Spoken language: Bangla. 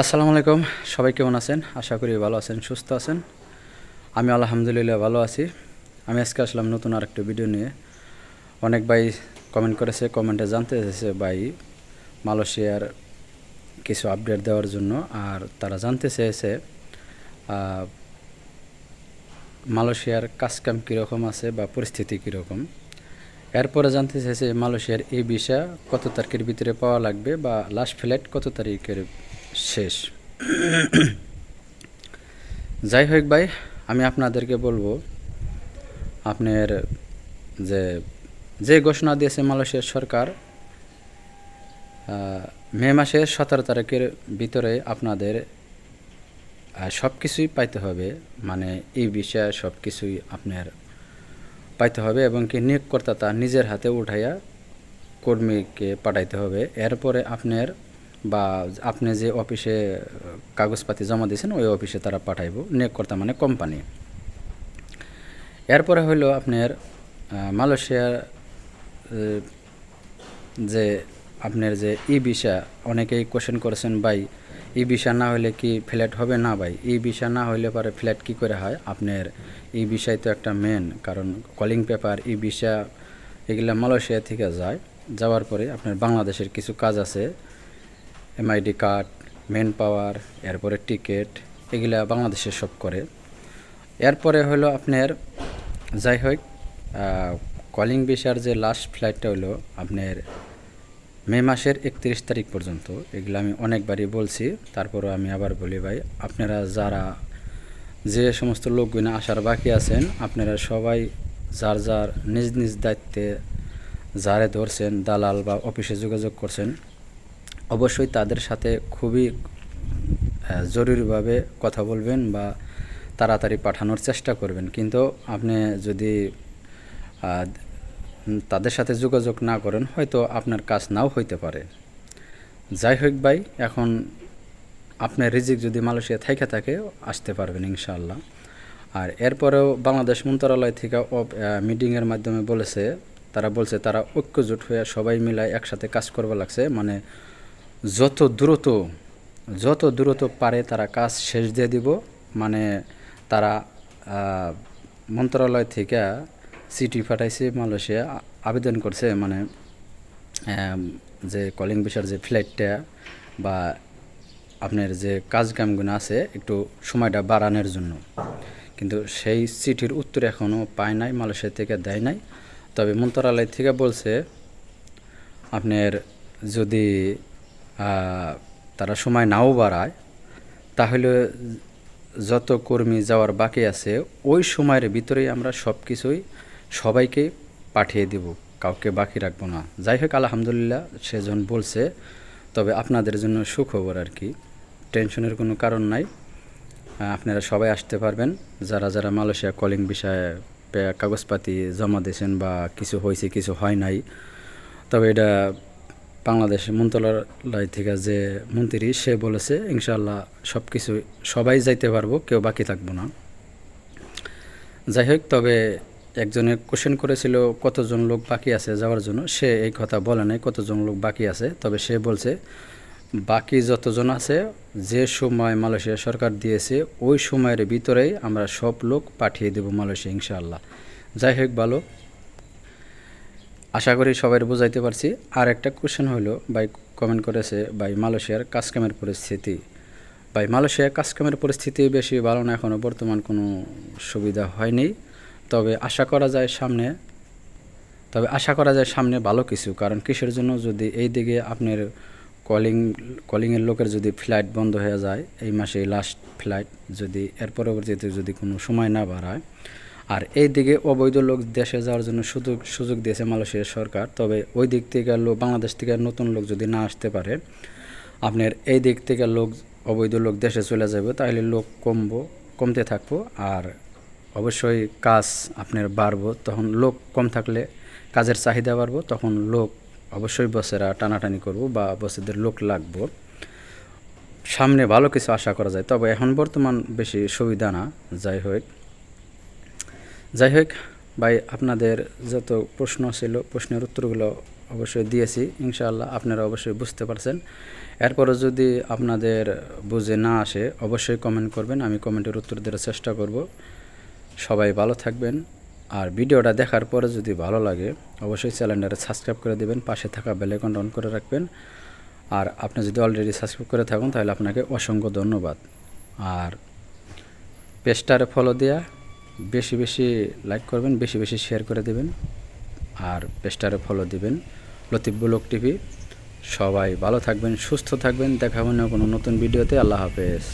আসসালামু আলাইকুম, সবাই কেমন আছেন? আশা করি ভালো আছেন, সুস্থ আছেন। আমি আলহামদুলিল্লাহ ভালো আছি। আমি আজকে আসলাম নতুন আরেকটা ভিডিও নিয়ে। অনেক ভাই কমেন্ট করেছে কমেন্টে জানতে চেয়েছে ভাই মালয়েশিয়ার কিছু আপডেট দেওয়ার জন্য। আর তারা জানতে চেয়েছে মালয়েশিয়ার কাজকাম কীরকম আছে বা পরিস্থিতি কীরকম। এরপরে জানতে চাইছে মালয়েশিয়ার এই ভিসা কত তারিখের ভিতরে পাওয়া লাগবে বা লাস্ট ফ্লাইট কত তারিখের শেষ। যাই হোক ভাই, আমি আপনাদেরকে বলব, আপনার যে যে ঘোষণা দিয়েছে মালয়েশিয়ার সরকার মে মাসের সতেরো তারিখের ভিতরে আপনাদের সব কিছুই পাইতে হবে। মানে এই বিষয়ে সব কিছুই আপনার পাইতে হবে এবং কি নিয়োগকর্তা তা নিজের হাতে উঠাইয়া কর্মীকে পাঠাইতে হবে। এরপরে আপনার বা আপনি যে অফিসে কাগজপাতি জমা দিয়েছেন, ওই অফিসে তারা পাঠাইব নিয়োগকর্তা মানে কোম্পানি। এরপরে হইল আপনার মালয়েশিয়ার যে আপনার যে ই ভিসা, অনেকেই কোশ্চেন করেছেন, ভাই, ই ভিসা না হলে কি ফ্ল্যাট হবে না ভাই? ই ভিসা না হলে পরে ফ্ল্যাট কি করে হয়? আপনার ই ভিসাই তো একটা মেন কারণ কলিং পেপার ই ভিসা, এগুলা মালয়েশিয়া থেকে যায়। যাওয়ার পরে আপনার বাংলাদেশের কিছু কাজ আছে। এমআইডি কার্ড মেন পাওয়ার এরপরে টিকিট এগুলা বাংলাদেশে সব করে। এরপরে হলো আপনার, যাই হোক কলিং ভিসার যে লাস্ট ফ্লাইটটা হলো আপনার মে মাসের একত্রিশ তারিখ পর্যন্ত, এগুলো আমি অনেকবারই বলছি, তারপরও আমি আবার বলি ভাই, আপনারা যারা যে সমস্ত লোকগুলো আসার বাকি আছেন, আপনারা সবাই যার যার নিজ নিজ দায়িত্বে যারে ধরছেন, দালাল বা অফিসে যোগাযোগ করছেন অবশ্যই তাদের সাথে খুবই জরুরিভাবে কথা বলবেন বা তাড়াতাড়ি পাঠানোর চেষ্টা করবেন। কিন্তু আপনি যদি তাদের সাথে যোগাযোগ না করেন, হয়তো আপনার কাজ নাও হইতে পারে। যাই হোক ভাই, এখন আপনার রিজিক যদি মালয়েশিয়া থাইকা থাকে, আসতে পারবেন ইনশাআল্লাহ। আর এরপরেও বাংলাদেশ মন্ত্রণালয় থেকে মিটিংয়ের মাধ্যমে বলেছে, তারা বলছে তারা ঐক্যজোট হয়ে সবাই মিলায় একসাথে কাজ করবা লাগছে। মানে যত দ্রুত যত দ্রুত পারে তারা কাজ শেষ দিয়ে দিব। মানে তারা মন্ত্রণালয় থেকে চিঠি পাঠাইছে, মালয়েশিয়া আবেদন করছে। মানে যে কলিং বিষয়ের যে ফ্লাইটটা বা আপনার যে কাজ কামগুলো আছে, একটু সময়টা বাড়ানোর জন্য। কিন্তু সেই চিঠির উত্তর এখনও পায় নাই, মালয়েশিয়া থেকে দেয় নাই। তবে মন্ত্রণালয় থেকে বলছে, আপনার যদি তারা সময় নাও বাড়ায়, তাহলে যত কর্মী যাওয়ার বাকি আছে, ওই সময়ের ভিতরেই আমরা সব কিছুই সবাইকে পাঠিয়ে দেব, কাউকে বাকি রাখব না। যাই হোক, আলহামদুলিল্লাহ, সেজন বলছে, তবে আপনাদের জন্য সুখবর আর কি, টেনশনের কোনো কারণ নাই। আপনারা সবাই আসতে পারবেন, যারা যারা মালয়েশিয়া কলিং বিষয়ে কাগজপাতি জমা দিয়েছেন বা কিছু হয়েছে, কিছু হয় নাই, তবে এটা বাংলাদেশ মন্ত্রণালয় থেকে যে মন্ত্রী, সে বলেছে ইনশাল্লাহ সব কিছু সবাই যাইতে পারব, কেউ বাকি থাকব না। যাই হোক তবে একজনে কোশ্চেন করেছিল, কতজন লোক বাকি আছে যাওয়ার জন্য? সে এই কথা বলে নাই, কতজন লোক বাকি আছে? তবে সে বলছে, বাকি যতজন আছে, যে সময় মালয়েশিয়া সরকার দিয়েছে, ওই সময়ের ভিতরেই আমরা সব লোক পাঠিয়ে দেব মালয়েশিয়া, ইনশাআল্লাহ। যাই হোক ভালো। আশা করি সবাই বুঝাইতে পারছি। আর একটা কোশ্চেন হলো ভাই কমেন্ট করেছে, ভাই মালয়েশিয়ার কাজকামের পরিস্থিতি। ভাই মালয়েশিয়ার কাজকামের পরিস্থিতি বেশি ভালো না এখনও বর্তমান কোনো সুবিধা হয়নি। তবে আশা করা যায় সামনে, তবে আশা করা যায় সামনে ভালো কিছু। কারণ কিসের জন্য যদি এই দিকে আপনার কলিং কলিংয়ের লোকের যদি ফ্লাইট বন্ধ হয়ে যায়, এই মাসে লাস্ট ফ্লাইট যদি, এর পরবর্তীতে যদি কোনো সময় না বাড়ায় আর এই দিকে অবৈধ লোক দেশে যাওয়ার জন্য সুযোগ সুযোগ দিয়েছে মালয়েশিয়ার সরকার। তবে ওই দিক থেকে লোক বাংলাদেশ থেকে নতুন লোক যদি না আসতে পারে, আপনার এই দিক থেকে লোক, অবৈধ লোক দেশে চলে যাবে তাহলে লোক কমবো, কমতে থাকব আর অবশ্যই কাজ আপনার বাড়বো। তখন লোক কম থাকলে কাজের চাহিদা বাড়বো, তখন লোক অবশ্যই বসেরা টানাটানি করব বা বসেদের লোক লাগবো। সামনে ভালো কিছু আশা করা যায়, তবে এখন বর্তমান বেশি সুবিধা না, যাই হোক। যাই হোক, ভাই, আপনাদের যত প্রশ্ন ছিল, প্রশ্নের উত্তরগুলো অবশ্যই দিয়েছি। ইনশাআল্লাহ আপনারা অবশ্যই বুঝতে পারছেন। এরপরও যদি আপনাদের বুঝে না আসে, অবশ্যই কমেন্ট করবেন। আমি কমেন্টের উত্তর দেওয়ার চেষ্টা করব। সবাই ভালো থাকবেন। আর ভিডিওটা দেখার পরে যদি ভালো লাগে, অবশ্যই চ্যানেলটা সাবস্ক্রাইব করে দেবেন, পাশে থাকা বেলাইকন অন করে রাখবেন। আর আপনি যদি অলরেডি সাবস্ক্রাইব করে থাকুন, তাহলে আপনাকে অসংখ্য ধন্যবাদ। আর পেজটারে ফলো দেওয়া বেশি বেশি লাইক করবেন, বেশি বেশি শেয়ার করে দেবেন, আর পেস্টারে ফলো দিবেন। Latif block TV. সবাই ভালো থাকবেন, সুস্থ থাকবেন। দেখা হবে না কোনো নতুন ভিডিওতে আল্লাহ হাফেজ।